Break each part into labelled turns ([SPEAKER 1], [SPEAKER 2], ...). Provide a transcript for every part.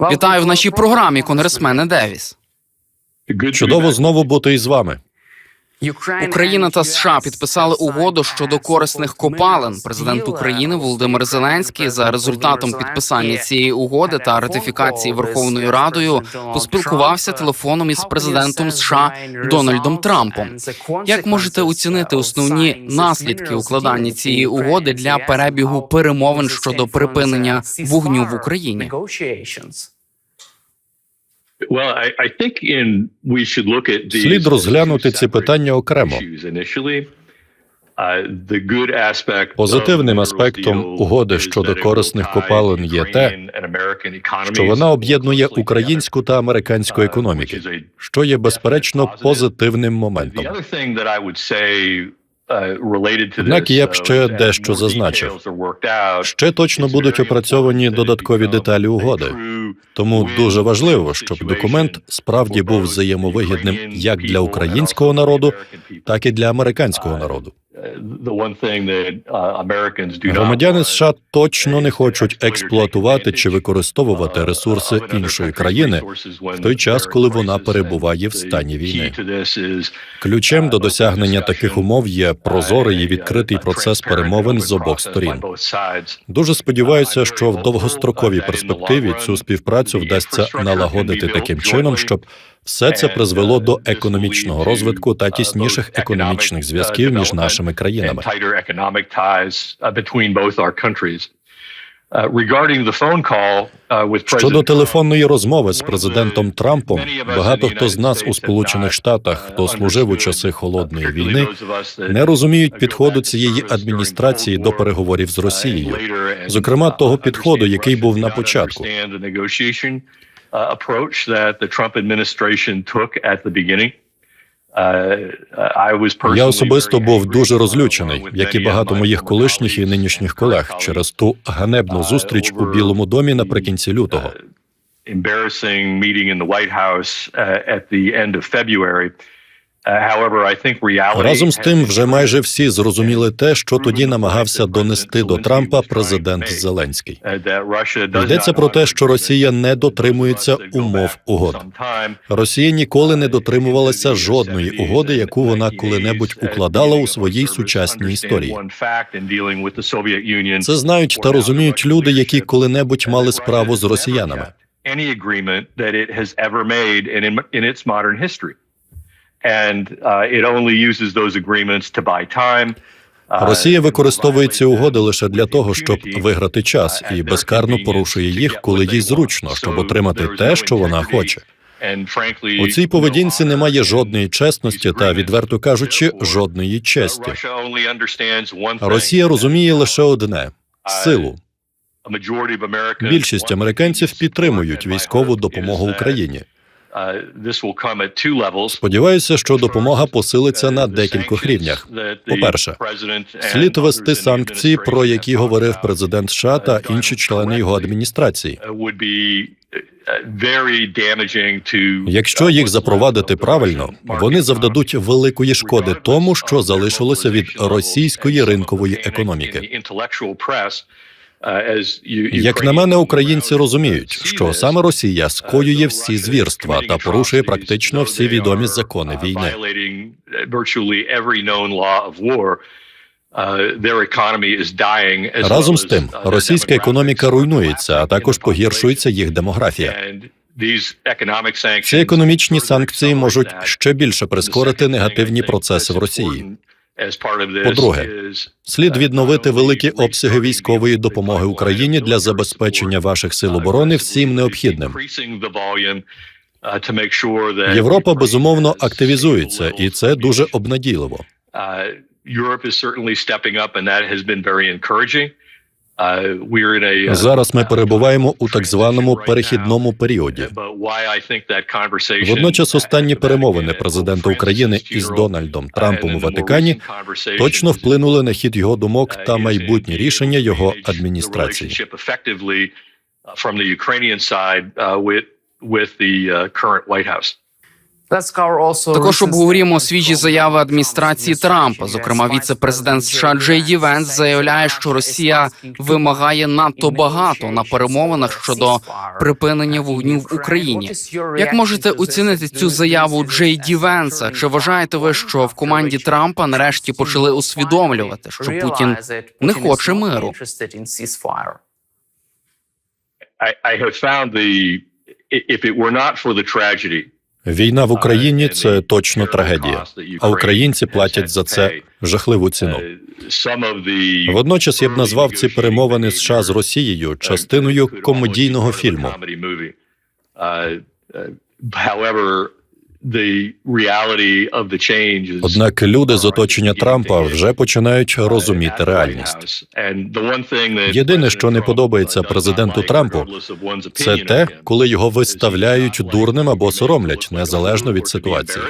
[SPEAKER 1] Вітаю в нашій програмі, конгресмене Девіс.
[SPEAKER 2] Чудово знову бути із вами.
[SPEAKER 1] Україна та США підписали угоду щодо корисних копалин. Президент України Володимир Зеленський за результатом підписання цієї угоди та ратифікації Верховною Радою поспілкувався телефоном із президентом США Дональдом Трампом. Як можете оцінити основні наслідки укладання цієї угоди для перебігу перемовин щодо припинення вогню в Україні?
[SPEAKER 2] Слід розглянути ці питання окремо.
[SPEAKER 3] Позитивним аспектом угоди щодо корисних копалин є те,
[SPEAKER 2] що вона об'єднує українську та американську економіки, що є безперечно позитивним моментом.
[SPEAKER 3] Однак я б ще дещо зазначив.
[SPEAKER 2] Ще точно будуть опрацьовані додаткові деталі угоди. Тому дуже важливо, щоб документ справді був взаємовигідним як для українського народу, так і для американського народу. Громадяни США точно не хочуть експлуатувати чи використовувати ресурси іншої країни в той час, коли вона перебуває в стані війни. Ключем до досягнення таких умов є прозорий і відкритий процес перемовин з обох сторін. Дуже сподіваюся, що в довгостроковій перспективі цю співпрацю вдасться налагодити таким чином, щоб все це призвело до економічного розвитку та тісніших економічних зв'язків між нашими країнами. Щодо телефонної розмови з президентом Трампом, багато хто з нас у Сполучених Штатах, хто служив у часи холодної війни, не розуміють підходу цієї адміністрації до переговорів з Росією, зокрема того підходу, який був на початку.
[SPEAKER 3] Approach that the Trump administration took at the beginning. Uh,
[SPEAKER 2] Я особисто був дуже розлючений, як і багато моїх колишніх і нинішніх колег, через ту ганебну зустріч у Білому домі наприкінці лютого.
[SPEAKER 3] embarrassing meeting in the White House uh, at the end of February. Uh,
[SPEAKER 2] Разом з тим, вже майже всі зрозуміли те, що тоді намагався донести до Трампа президент Зеленський. Йдеться про те, що Росія не дотримується умов угод. Росія ніколи не дотримувалася жодної угоди, яку вона коли-небудь укладала у своїй сучасній історії. Це знають та розуміють люди, які коли-небудь мали справу з росіянами.
[SPEAKER 3] And uh, it only uses those agreements to buy time. uh,
[SPEAKER 2] Росія використовує ці угоди лише для того, щоб виграти час, і безкарно порушує їх, коли їй зручно, щоб отримати те, що вона хоче. У цій поведінці немає жодної чесності та, відверто кажучи, жодної честі. Росія розуміє лише одне силу. Більшість американців підтримують військову допомогу Україні. Сподіваюся, що допомога посилиться на декількох рівнях. По-перше, слід вести санкції, про які говорив президент США та інші члени його адміністрації. Якщо їх запровадити правильно, вони завдадуть великої шкоди тому, що залишилося від російської ринкової економіки. Як на мене, українці розуміють, що саме Росія скоює всі звірства та порушує практично всі відомі закони війни. Разом з тим, російська економіка руйнується, а також погіршується їх демографія. Ці економічні санкції можуть ще більше прискорити негативні процеси в Росії. По-друге, слід відновити великі обсяги військової допомоги Україні для забезпечення ваших сил оборони всім необхідним. Європа безумовно активізується, і це дуже обнадійливо. Зараз ми перебуваємо у так званому перехідному періоді. Водночас останні перемовини президента України із Дональдом Трампом у Ватикані точно вплинули на хід його думок та майбутні рішення його адміністрації.
[SPEAKER 1] Також обговоримо свіжі заяви адміністрації Трампа. Зокрема, віце-президент США Джей Ді Венс заявляє, що Росія вимагає надто багато на перемовинах щодо припинення вогню в Україні. Як можете оцінити цю заяву Джей Ді Венса? Чи вважаєте ви, що в команді Трампа нарешті почали усвідомлювати, що Путін не хоче миру?
[SPEAKER 3] I, I have found the if it were not for the tragedy,
[SPEAKER 2] Війна в Україні це точно трагедія, а українці платять за це жахливу ціну.
[SPEAKER 3] some of
[SPEAKER 2] Водночас я б назвав ці перемовини США з Росією частиною
[SPEAKER 3] uh, almost
[SPEAKER 2] комедійного фільму. Однак люди з оточення Трампа вже починають розуміти реальність. Єдине, що не подобається президенту Трампу, Це те, коли його виставляють дурним або соромлять, незалежно від ситуації.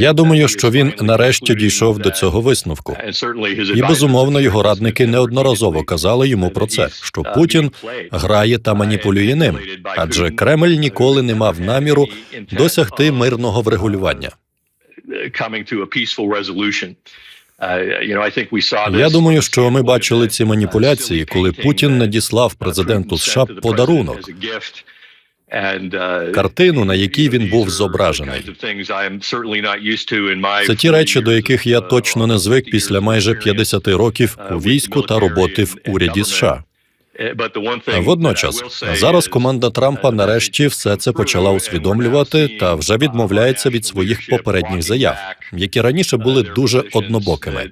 [SPEAKER 2] Я думаю, що він нарешті дійшов до цього висновку. І безумовно його радники неодноразово казали йому про це, що Путін грає та маніпулює ним, адже Кремль ніколи не мав наміру досягти мирного врегулювання. Я думаю, що ми бачили ці маніпуляції, коли Путін надіслав президенту США подарунок. Картину, на якій він був зображений. Це ті речі, до яких я точно не звик після майже 50 років у війську та роботи в уряді США. Водночас зараз команда Трампа нарешті все це почала усвідомлювати та вже відмовляється від своїх попередніх заяв, які раніше були дуже однобокими.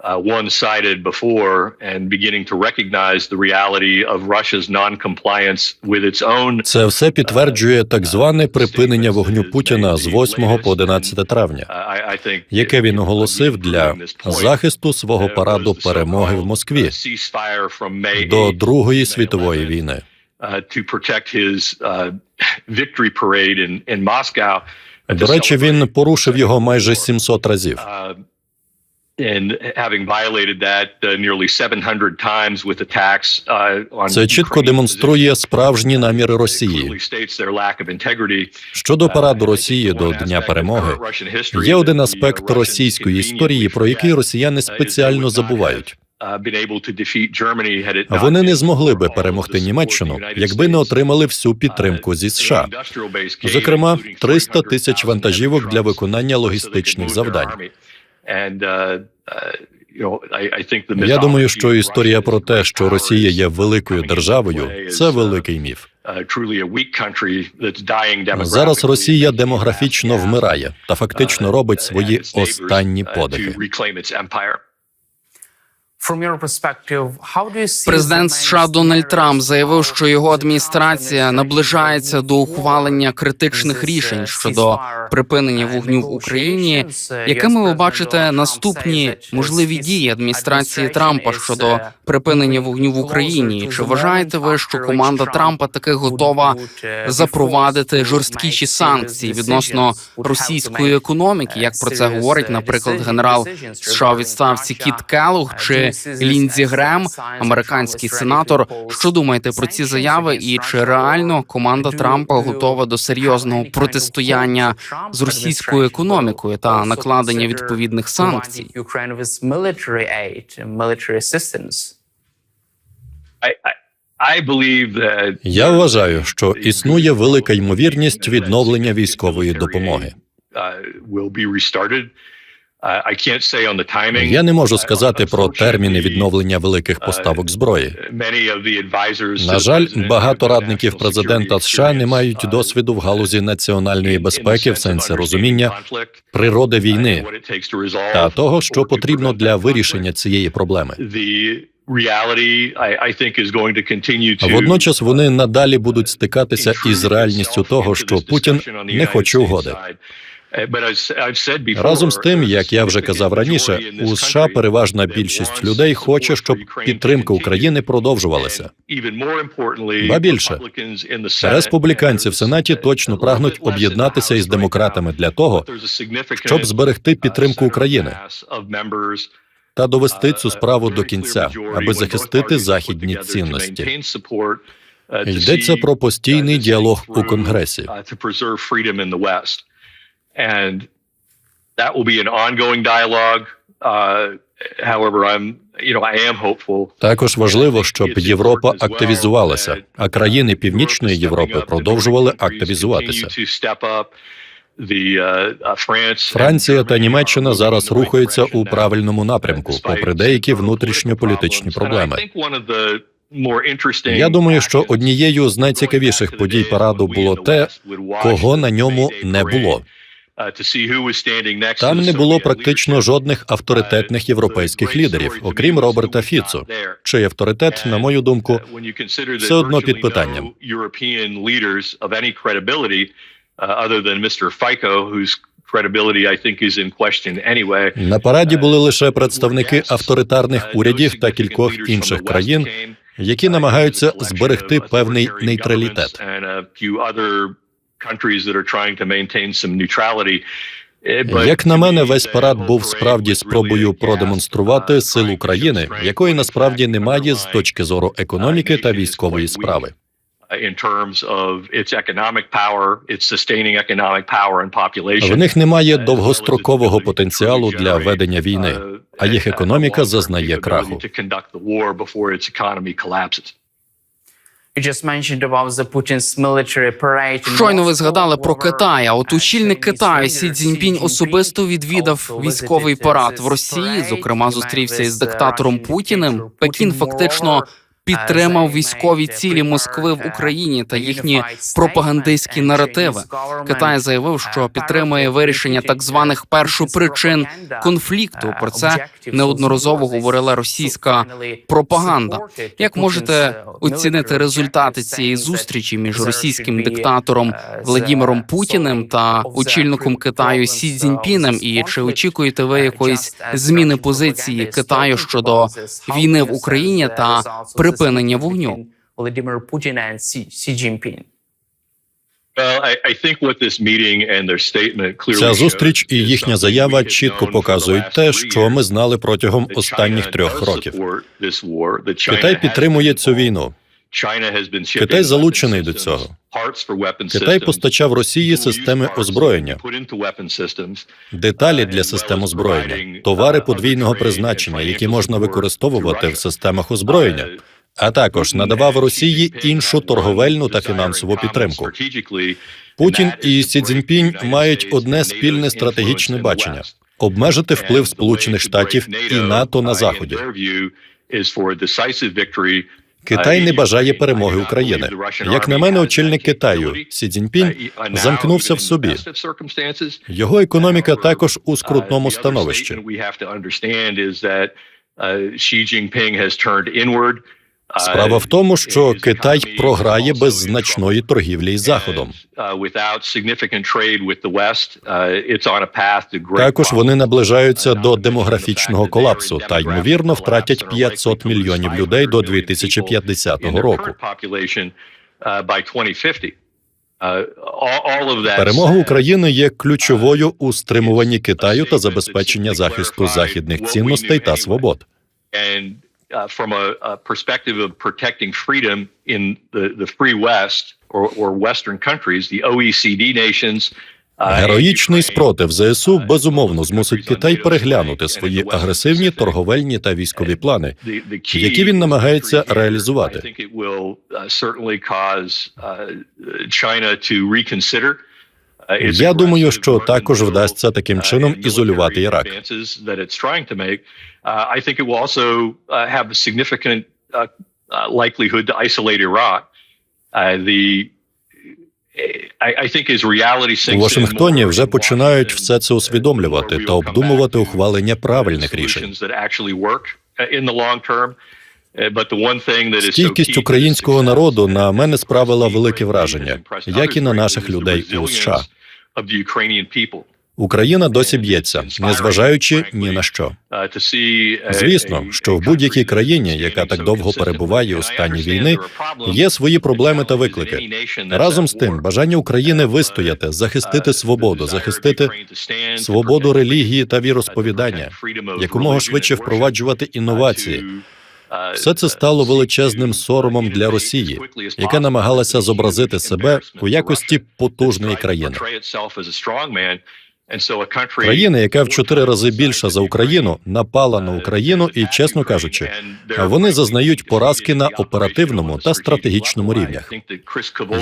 [SPEAKER 3] Uh, one-sided before and beginning to recognize the reality of Russia's non-compliance with its own
[SPEAKER 2] Це все підтверджує так зване припинення вогню Путіна з 8 по 11 травня,
[SPEAKER 3] uh,
[SPEAKER 2] яке він оголосив для захисту свого параду перемоги в Москві до
[SPEAKER 3] 8th
[SPEAKER 2] Другої світової війни.
[SPEAKER 3] uh, to protect his uh, victory parade in, Moscow. uh,
[SPEAKER 2] До речі, він порушив його майже 700 разів. Це чітко демонструє справжні наміри Росії. Щодо параду
[SPEAKER 3] Uh,
[SPEAKER 2] Росії до Дня перемоги, є один
[SPEAKER 3] uh,
[SPEAKER 2] аспект російської історії, про який росіяни
[SPEAKER 3] uh,
[SPEAKER 2] спеціально забувають.
[SPEAKER 3] uh,
[SPEAKER 2] Вони не змогли би перемогти Німеччину, якби не отримали всю
[SPEAKER 3] Uh,
[SPEAKER 2] підтримку зі США. Зокрема,
[SPEAKER 3] including
[SPEAKER 2] 300 тисяч
[SPEAKER 3] 300,000
[SPEAKER 2] вантажівок для виконання логістичних завдань.
[SPEAKER 3] Uh, uh,
[SPEAKER 2] Я думаю, що історія про те, що Росія є великою державою, це
[SPEAKER 3] uh,
[SPEAKER 2] великий міф.
[SPEAKER 3] uh,
[SPEAKER 2] Зараз Росія демографічно вмирає та фактично
[SPEAKER 3] uh,
[SPEAKER 2] робить свої останні
[SPEAKER 3] uh,
[SPEAKER 2] подихи.
[SPEAKER 3] to reclaim its empire.
[SPEAKER 1] Президент США Дональд Трамп заявив, що його адміністрація наближається до ухвалення критичних рішень щодо припинення вогню в Україні. Якими ви бачите наступні можливі дії адміністрації Трампа щодо припинення вогню в Україні? Чи вважаєте ви, що команда Трампа таки готова запровадити жорсткіші санкції відносно російської економіки? Як про це говорить, наприклад, генерал США у відставці Кіт Келлог чи Ліндзі Грем, американський сенатор. Що думаєте про ці заяви? І чи реально команда Трампа готова до серйозного протистояння з російською економікою та накладення відповідних санкцій?
[SPEAKER 2] Я вважаю, що існує велика ймовірність відновлення військової допомоги.
[SPEAKER 3] Uh. Uh.
[SPEAKER 2] Я не можу
[SPEAKER 3] Uh,
[SPEAKER 2] сказати про терміни відновлення великих поставок зброї.
[SPEAKER 3] advisors to
[SPEAKER 2] На жаль, багато радників президента США не мають
[SPEAKER 3] uh,
[SPEAKER 2] досвіду в галузі національної безпеки в сенсі розуміння природи
[SPEAKER 3] uh,
[SPEAKER 2] війни та того, що потрібно для вирішення цієї проблеми. Водночас вони надалі будуть стикатися із реальністю того, що Путін не хоче угоди. Разом з тим, як я вже казав раніше, у США переважна більшість людей хоче, щоб підтримка України продовжувалася.
[SPEAKER 3] Ба більше,
[SPEAKER 2] Республіканці в Сенаті точно прагнуть об'єднатися із демократами для того,
[SPEAKER 3] щоб зберегти підтримку України.
[SPEAKER 2] та довести цю справу до кінця, аби захистити західні цінності. Йдеться про постійний діалог у Конгресі.
[SPEAKER 3] And that will be an ongoing dialogue. Uh, however, I'm, you know, I am hopeful.
[SPEAKER 2] Також важливо, щоб Європа активізувалася, а країни Північної Європи продовжували активізуватися. Франція та Німеччина зараз рухаються у правильному напрямку, попри деякі внутрішньополітичні проблеми. Я думаю, що однією з найцікавіших подій параду було те, кого на ньому не було. Там не було практично жодних авторитетних європейських лідерів, окрім Роберта Фіцо, чий авторитет, на мою думку, все одно під питанням. На параді були лише представники авторитарних урядів та кількох інших країн, які намагаються зберегти певний нейтралітет. Як на мене, весь парад був справді спробою продемонструвати силу країни, якої насправді немає з точки зору економіки та військової справи. В них немає довгострокового потенціалу для ведення війни, а їх економіка зазнає краху.
[SPEAKER 1] Щойно ви згадали про Китай. А от очільник Китаю Сі Цзіньпінь особисто відвідав військовий парад в Росії. Зокрема, зустрівся із диктатором Путіним. Пекін фактично підтримав військові цілі Москви в Україні та їхні пропагандистські наративи. Китай заявив, що підтримує вирішення так званих першопричин конфлікту. Про це неодноразово говорила російська пропаганда. Як можете оцінити результати цієї зустрічі між російським диктатором Владимиром Путіним та очільником Китаю Сі Цзіньпінем? І чи очікуєте ви якоїсь зміни позиції Китаю щодо війни в Україні та припинення вогню?
[SPEAKER 4] Володимир Путін і Сі Цзіньпін.
[SPEAKER 2] Ця зустріч і їхня заява чітко показують те, що ми знали протягом останніх трьох років. Китай підтримує цю війну.
[SPEAKER 3] Китай залучений до цього.
[SPEAKER 2] Китай постачав Росії системи озброєння, деталі для систем озброєння, товари подвійного призначення, які можна використовувати в системах озброєння, а також надавав Росії іншу торговельну та фінансову підтримку. Путін і Сі Цзіньпінь мають одне спільне стратегічне бачення обмежити вплив Сполучених Штатів і НАТО на заході. Китай не бажає перемоги України. Як на мене, очільник Китаю Сі Цзіньпінь замкнувся в собі. Його економіка також у скрутному становищі. Справа в тому, що Китай програє без значної торгівлі із заходом. Також вони наближаються до демографічного колапсу та ймовірно втратять 500 мільйонів людей до 2050 року. Перемога України є ключовою у стримуванні Китаю та забезпечення захисту західних цінностей та свобод.
[SPEAKER 3] Uh, from a, a perspective of protecting freedom in the, the free West or, or Western countries, the OECD nations. uh,
[SPEAKER 2] Героїчний спротив ЗСУ безумовно змусить Китай переглянути свої агресивні торговельні та військові плани, які він намагається реалізувати. Я думаю, що також вдасться таким
[SPEAKER 3] uh,
[SPEAKER 2] чином ізолювати Ірак.
[SPEAKER 3] Uh, uh, uh, uh, likelihood to isolate Iraq. Uh, the
[SPEAKER 2] У Вашингтоні вже починають все це усвідомлювати та обдумувати ухвалення правильних рішень.
[SPEAKER 3] uh. Uh,
[SPEAKER 2] Стійкість українського народу на мене справила велике враження, як і на наших людей у США. Україна досі б'ється, незважаючи ні на що. Звісно, що в будь-якій країні, яка так довго перебуває у стані війни, є свої проблеми та виклики. Разом з тим, бажання України вистояти, захистити свободу, захистити свободу релігії та віросповідання, якомога швидше впроваджувати інновації. Все це стало величезним соромом для Росії, яка намагалася зобразити себе у якості потужної країни. Країна, яка в чотири рази більша за Україну, напала на Україну, і, чесно кажучи, вони зазнають поразки на оперативному та стратегічному рівнях.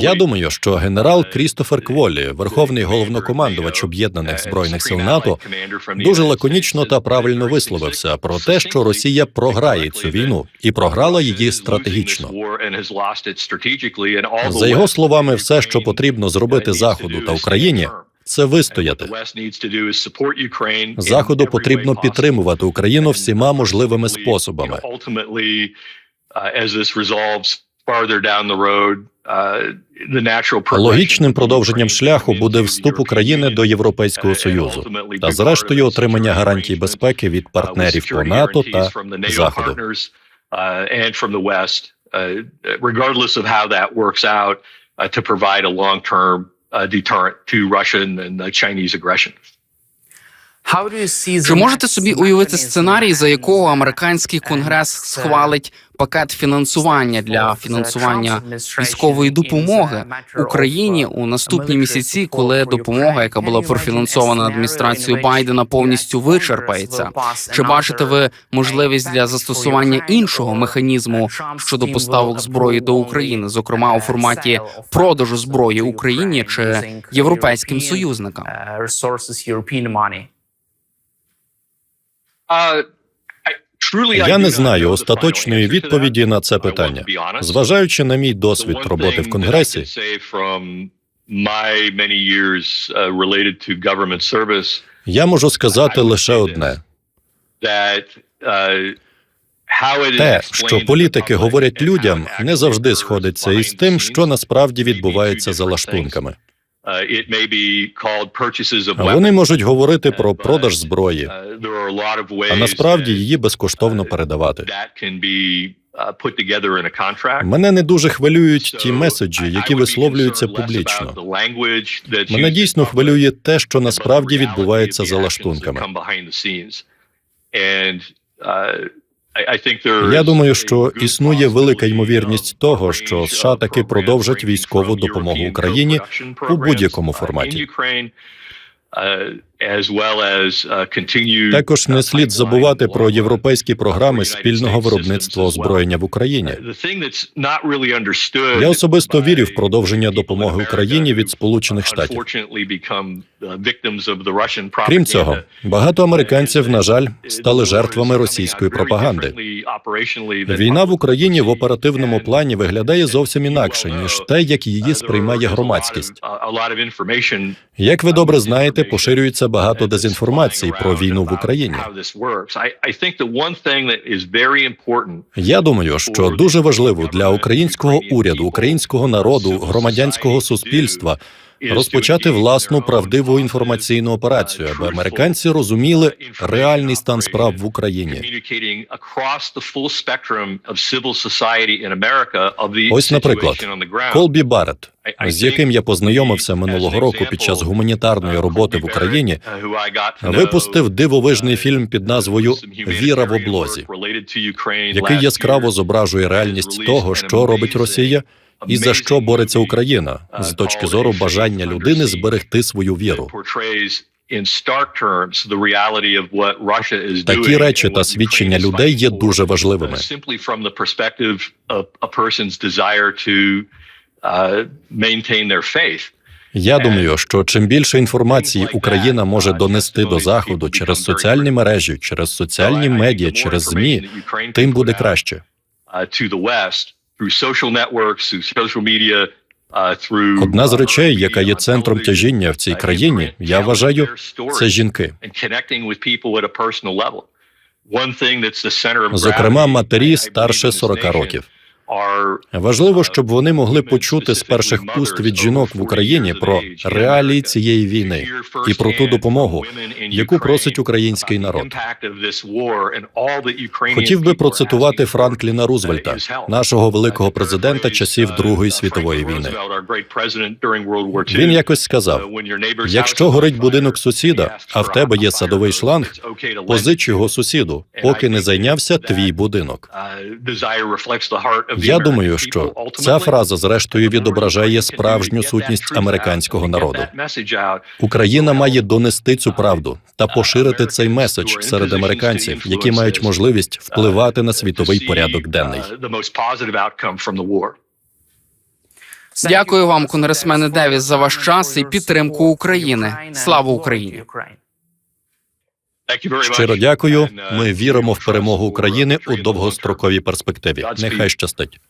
[SPEAKER 2] Я думаю, що генерал Крістофер Кволі, верховний головнокомандувач об'єднаних збройних сил НАТО, дуже лаконічно та правильно висловився про те, що Росія програє цю війну і програла її стратегічно. За його словами, все, що потрібно зробити Заходу та Україні, це вистояти. Заходу потрібно підтримувати Україну всіма можливими способами. Логічним продовженням шляху буде вступ України до Європейського союзу та, зрештою, отримання гарантій безпеки від партнерів по НАТО та Заходу.
[SPEAKER 3] regardless of how that works out, uh, to provide a long-term uh, deterrent to Russian and Chinese aggression.
[SPEAKER 1] Чи можете собі уявити сценарій, за якого американський конгрес схвалить пакет фінансування для фінансування військової допомоги Україні у наступні місяці, коли допомога, яка була профінансована адміністрацією Байдена, повністю вичерпається? Чи бачите ви можливість для застосування іншого механізму щодо поставок зброї до України, зокрема у форматі продажу зброї Україні чи європейським союзникам?
[SPEAKER 2] Я не знаю остаточної відповіді на це питання. Зважаючи на мій досвід роботи в Конгресі, я можу сказати лише одне: те, що політики говорять людям, не завжди сходиться із тим, що насправді відбувається за лаштунками. Вони можуть говорити про продаж зброї, а насправді її безкоштовно передавати. Мене не дуже хвилюють ті меседжі, які висловлюються публічно. Мене дійсно хвилює те, що насправді відбувається за лаштунками. Я думаю, що існує велика ймовірність того, що США таки продовжать військову допомогу Україні у будь-якому форматі. Також не слід забувати про європейські програми спільного виробництва озброєння в Україні. Я особисто вірю в продовження допомоги Україні від Сполучених Штатів. Крім цього, багато американців, на жаль, стали жертвами російської пропаганди. Війна в Україні в оперативному плані виглядає зовсім інакше ніж те, як її сприймає громадськість. Як ви добре знаєте, поширюється багато дезінформації про війну в Україні. Я думаю, що дуже важливо для українського уряду, українського народу, громадянського суспільства розпочати власну правдиву інформаційну операцію, аби американці розуміли реальний стан справ в Україні. Ось, наприклад, Колбі Барретт, з яким я познайомився минулого року під час гуманітарної роботи в Україні, випустив дивовижний фільм під назвою Віра в облозі, який яскраво зображує реальність того, що робить Росія. І за що бореться Україна з точки зору бажання людини зберегти свою віру? Такі речі та свідчення людей є дуже важливими. Я думаю, що чим більше інформації Україна може донести до заходу через соціальні мережі, через соціальні медіа, через змі, тим буде краще. Одна з речей, яка є центром тяжіння в цій країні, я вважаю, це жінки. Зокрема, матері старше 40 років. Важливо, щоб вони могли почути з перших уст від жінок в Україні про реалії цієї війни і про ту допомогу, яку просить український народ. Хотів би процитувати Франкліна Рузвельта, нашого великого президента часів Другої світової війни. Він якось сказав: якщо горить будинок сусіда, а в тебе є садовий шланг, позич його сусіду, поки не зайнявся твій будинок. Я думаю, що ця фраза зрештою відображає справжню сутність американського народу. Україна має донести цю правду та поширити цей меседж серед американців, які мають можливість впливати на світовий порядок денний.
[SPEAKER 1] Дякую вам, конгресмене Девіс, за ваш час і підтримку України. Слава Україні!
[SPEAKER 2] Щиро дякую. Ми віримо в перемогу України у довгостроковій перспективі. Нехай щастить.